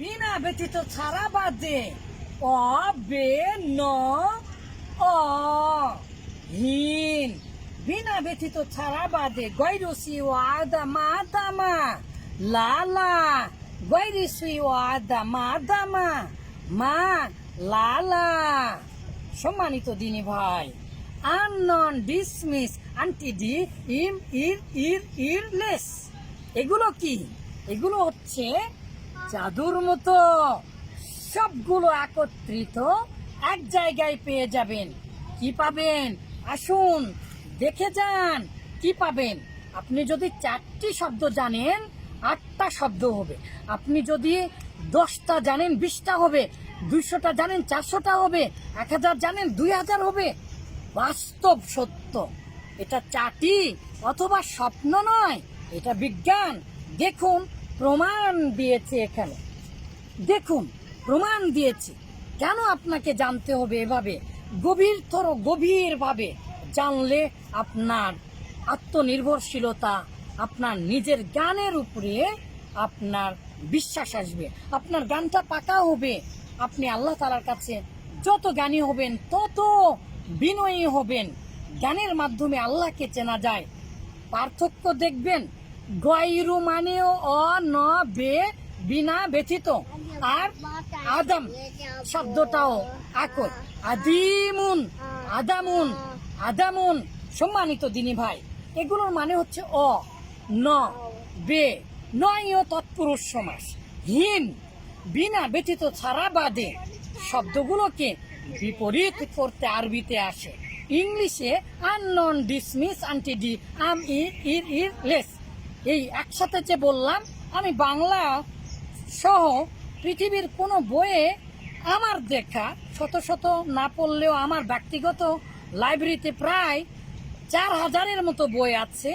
বিনা ব্যতীত ছাড়া বাদে অ, বে, ন, অ, হিন। বিনা ব্যতীত ছাড়া বাদে গৈরসি ও আদামা আদামা লালা গৈরিসি ও আদামা আদামা মা লালা সম্মানিত দিনী ভাই, আননন ডিসমিস, আন্টি ডি, ইম, ইর ইর ইর, লেস। এগুলো কি? এগুলো হচ্ছে জাদুর মতো সবগুলো একত্রিত এক জায়গায় পেয়ে যাবেন। কি পাবেন? আসুন, দেখে যান কি পাবেন। আপনি যদি চারটি শব্দ জানেন, আটটা শব্দ হবে। আপনি যদি দশটা জানেন, বিশটা হবে। দুইশোটা জানেন, চারশোটা হবে। এক হাজার জানেন, দুই হাজার হবে। বাস্তব সত্য। এটা চাটি অথবা স্বপ্ন নয়। এটা বিজ্ঞান। দেখুন প্রমাণ দিয়েছে এখানে। দেখুন, প্রমাণ দিয়েছে। কেন আপনাকে জানতে হবে এভাবে? গভীরতর গভীরভাবে জানলে আপনার আত্মনির্ভরশীলতা আপনার নিজের জ্ঞানের উপরে আপনার বিশ্বাস আসবে। আপনার জ্ঞানটা পাকা হবে। আপনি আল্লাহ তালার কাছে যত জ্ঞানী হবেন, তত বিনয়ী হবেন। জ্ঞানের মাধ্যমে আল্লাহকে চেনা যায়। পার্থক্য দেখবেন গয়রু মানেও অ, ন, বে, বিনা ব্যথিত। আর আদম শব্দটাও আকর আদিমুন, আদামুন আদামুন, সম্মানিত দিনী ভাই। এগুলোর মানে হচ্ছে অ, ন, বে, নয় তৎপুরুষ সমাস। হীন, বিনা ব্যতীত ছাড়া বাদে শব্দগুলোকে বিপরীত করতে আরবিতে আসে। ইংলিশে আননন ডিসমিস আন্টি ডি আম ইর ইর ইর লেস এই একসাথে যে বললাম, আমি বাংলা সহ পৃথিবীর কোনো বইয়ে আমার দেখা শত শত না পড়লেও আমার ব্যক্তিগত লাইব্রেরিতে প্রায় চার হাজারের মতো বই আছে।